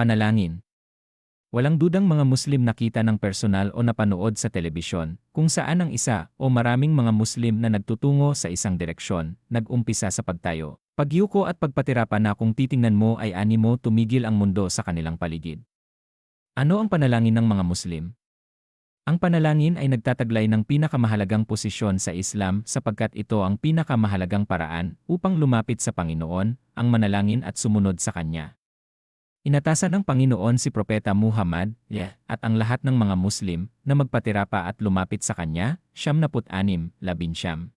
Panalangin Walang dudang mga Muslim nakita ng personal o napanood sa telebisyon, kung saan ang isa o maraming mga Muslim na nagtutungo sa isang direksyon, nag-umpisa sa pagtayo. Pagyuko at pagpatirapan na kung titingnan mo ay animo tumigil ang mundo sa kanilang paligid. Ano ang panalangin ng mga Muslim? Ang panalangin ay nagtataglay ng pinakamahalagang posisyon sa Islam sapagkat ito ang pinakamahalagang paraan upang lumapit sa Panginoon, ang manalangin at sumunod sa Kanya. Inatasan ng Panginoon si Propeta Muhammad yeah, at ang lahat ng mga Muslim na magpatira pa at lumapit sa kanya, siyam naput anim, labinsyam.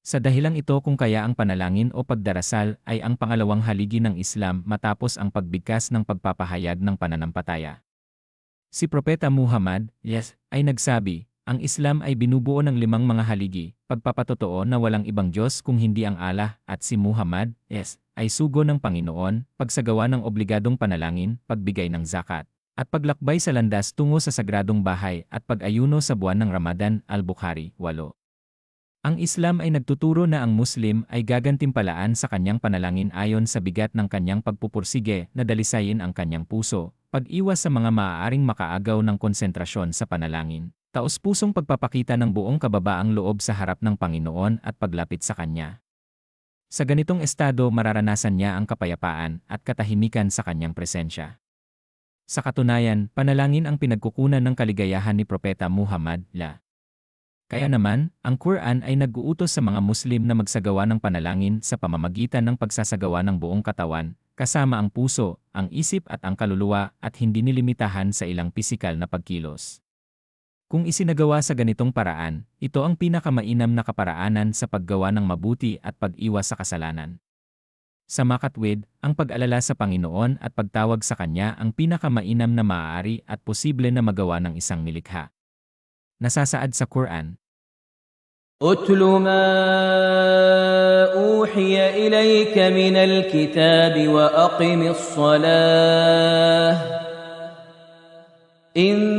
Sa dahilang ito kung kaya ang panalangin o pagdarasal ay ang pangalawang haligi ng Islam matapos ang pagbigkas ng pagpapahayag ng pananampataya. Si Propeta Muhammad, yes, ay nagsabi, ang Islam ay binubuo ng limang mga haligi, pagpapatotoo na walang ibang Diyos kung hindi ang Allah, at si Muhammad, yes, ay sugo ng Panginoon, pagsagawa ng obligadong panalangin, pagbigay ng zakat, at paglakbay sa landas tungo sa sagradong bahay at pag-ayuno sa buwan ng Ramadan, Al-Bukhari, 8. Ang Islam ay nagtuturo na ang Muslim ay gagantimpalaan sa kanyang panalangin ayon sa bigat ng kanyang pagpupursige na dalisayin ang kanyang puso, pag-iwas sa mga maaaring makaagaw ng konsentrasyon sa panalangin, taos-pusong pagpapakita ng buong kababaang loob sa harap ng Panginoon at paglapit sa Kanya. Sa ganitong estado mararanasan niya ang kapayapaan at katahimikan sa kanyang presensya. Sa katunayan, panalangin ang pinagkukunan ng kaligayahan ni Propeta Muhammad, la. Kaya naman, ang Quran ay nag-uutos sa mga Muslim na magsagawa ng panalangin sa pamamagitan ng pagsasagawa ng buong katawan, kasama ang puso, ang isip at ang kaluluwa at hindi nilimitahan sa ilang pisikal na pagkilos. Kung isinagawa sa ganitong paraan, ito ang pinakamainam na kaparaanan sa paggawa ng mabuti at pag-iwas sa kasalanan. Sa makatwid, ang pag-alala sa Panginoon at pagtawag sa Kanya ang pinakamainam na maaari at posible na magawa ng isang nilikha. Nasasaad sa Quran. اتل ما اوحي اليك من الكتاب واقم الصلاه ان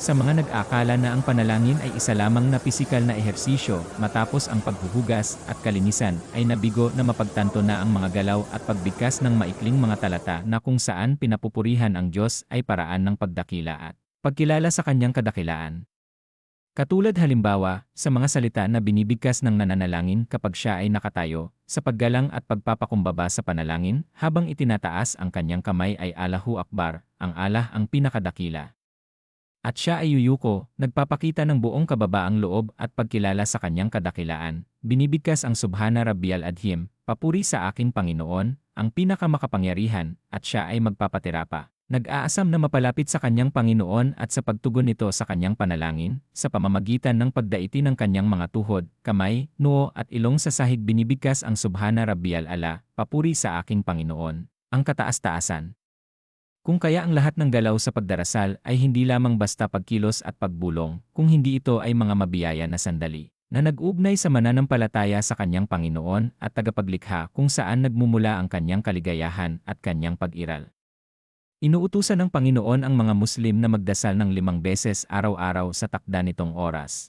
Sa mga nag-akala na ang panalangin ay isa lamang na pisikal na ehersisyo matapos ang paghuhugas at kalinisan ay nabigo na mapagtanto na ang mga galaw at pagbigkas ng maikling mga talata na kung saan pinapupurihan ang Diyos ay paraan ng pagdakila at pagkilala sa kanyang kadakilaan. Katulad halimbawa, sa mga salita na binibigkas ng nananalangin kapag siya ay nakatayo, sa paggalang at pagpapakumbaba sa panalangin, habang itinataas ang kanyang kamay ay Allahu Akbar, ang Allah ang pinakadakila. At siya ay yuyuko, nagpapakita ng buong kababaang loob at pagkilala sa kanyang kadakilaan. Binibigkas ang Subhana Rabbiyal Adhim, papuri sa aking Panginoon, ang pinakamakapangyarihan, at siya ay magpapatira pa. Nag-aasam na mapalapit sa kanyang Panginoon at sa pagtugon nito sa kanyang panalangin, sa pamamagitan ng pagdaiti ng kanyang mga tuhod, kamay, noo at ilong sa sahig binibigkas ang Subhana Rabbiyal Ala, papuri sa aking Panginoon, ang kataas-taasan. Kung kaya ang lahat ng galaw sa pagdarasal ay hindi lamang basta pagkilos at pagbulong, kung hindi ito ay mga mabiyaya na sandali, na nag-ugnay sa mananampalataya sa kanyang Panginoon at tagapaglikha kung saan nagmumula ang kanyang kaligayahan at kanyang pag-iral. Inuutusan ng Panginoon ang mga Muslim na magdasal ng limang beses araw-araw sa takda nitong oras.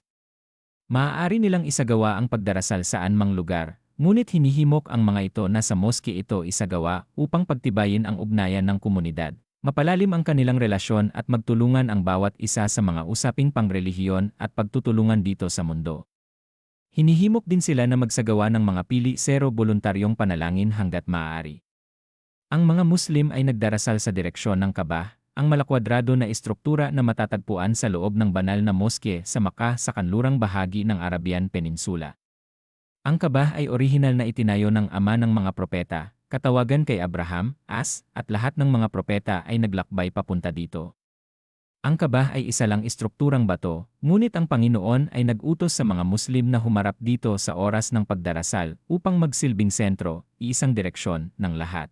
Maaari nilang isagawa ang pagdarasal saan mang lugar, Ngunit hinihimok ang mga ito na sa moske ito isagawa upang pagtibayin ang ugnayan ng komunidad. Mapalalim ang kanilang relasyon at magtulungan ang bawat isa sa mga usaping pangrelihiyon at pagtutulungan dito sa mundo. Hinihimok din sila na magsagawa ng mga pili sero voluntaryong panalangin hanggat maaari. Ang mga Muslim ay nagdarasal sa direksyon ng Kabah, ang malakwadrado na istruktura na matatagpuan sa loob ng banal na moske sa Makkah sa kanlurang bahagi ng Arabian Peninsula. Ang kabah ay orihinal na itinayo ng ama ng mga propeta, katawagan kay Abraham, As, at lahat ng mga propeta ay naglakbay papunta dito. Ang kabah ay isa lang istrukturang bato, ngunit ang Panginoon ay nag-utos sa mga Muslim na humarap dito sa oras ng pagdarasal upang magsilbing sentro, iisang direksyon, ng lahat.